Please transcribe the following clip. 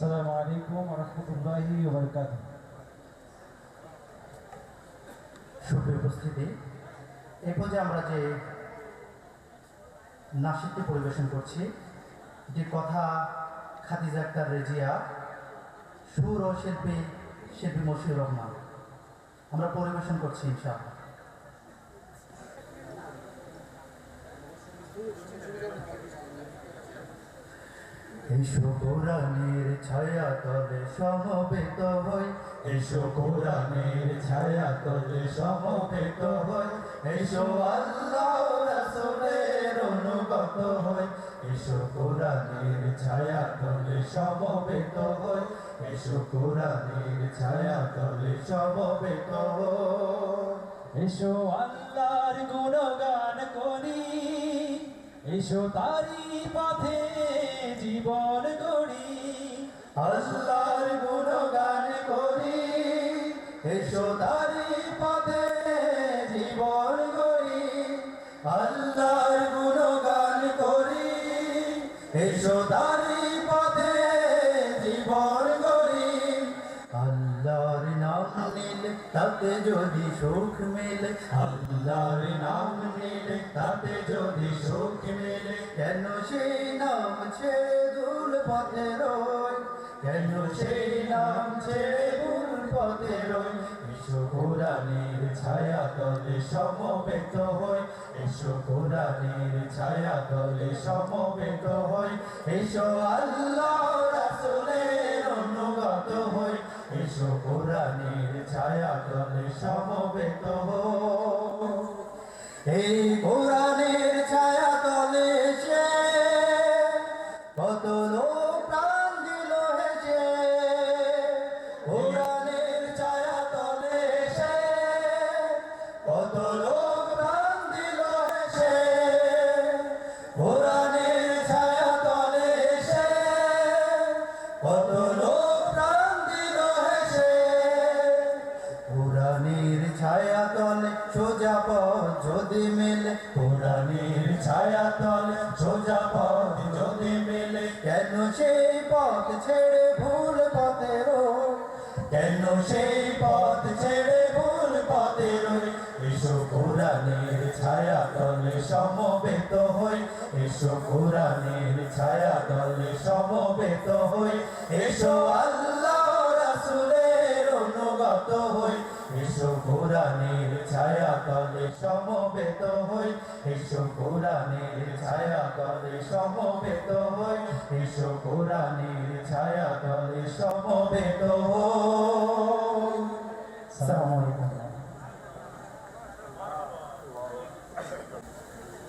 আসসালামু আলাইকুম রহমতুল্লাহি ওবরকাত উপস্থিতি, এ পর্যায়ে আমরা যে নাসিকটি পরিবেশন করছি এটির কথা খাদিজা আক্তার রেজিয়া, সুর ও শিল্পী শিল্পী মশিউর রহমান, আমরা পরিবেশন করছি ইনশাআল্লাহ। এসো কোরআনের ছায়া তলে সমবেত হই। এসো কোরআনের ছায়া তলে সমবেত হই। এসো আল্লাহ রাসূলের অনুগত হই। এসো কোরআনের ছায়া তলে সমবেত হই। এসো কোরআনের ছায়া তলে সমবেত হই। এসো আল্লাহর গুণগান করি। এসো তারি পথে জীবন গড়ি, আল্লাহর গুণগান করি। এসো তারি পথে জীবন গড়ি, আল্লাহর গুণগান করি। এসো তারি পথে জীবন গড়ি, আল্লাহর নাম নিলে তাতে যদি সুখ মেলে, আল্লাহর নাম নিলে তাতে যদি সুখ মেলে। কেন সেই নাম ছেড়ে দুল পথে রই কেন সেই নাম ছেড়ে দুল পথে রই এসো কোরআনের ছায়া তলে সমবেত হই, এসো কোরআনের ছায়া তলে সমবেত হই। এসো আল্লাহ রাসূলের অনুগত হই, এসো কোরআনের ছায়া তলে সমবেত হই। এই কত লোক ছায়া তলে কত লোক ছায়া তলে কত লোক ছায়া তলে সোজা পথ যদি মেলে। কোরআনের ছায়া তলে সোজা পথ কেন সেই পথ ছেড়ে ভুল পথে কেন সেই পথ ছেড়ে ভুল পথে রই এসো কোরআনের ছায়া সমবেত হই। এসো কোরআনের ছায়া সমবেত হই। এসো আল্লাহ রাসূলের অনুগত হই। এসো ছায়া তলে সমবেত হই। এসো কোরআনের ছায়া তলে সমবেত হই। এসো কোরআনের ছায়া তলে সমবেত। সময়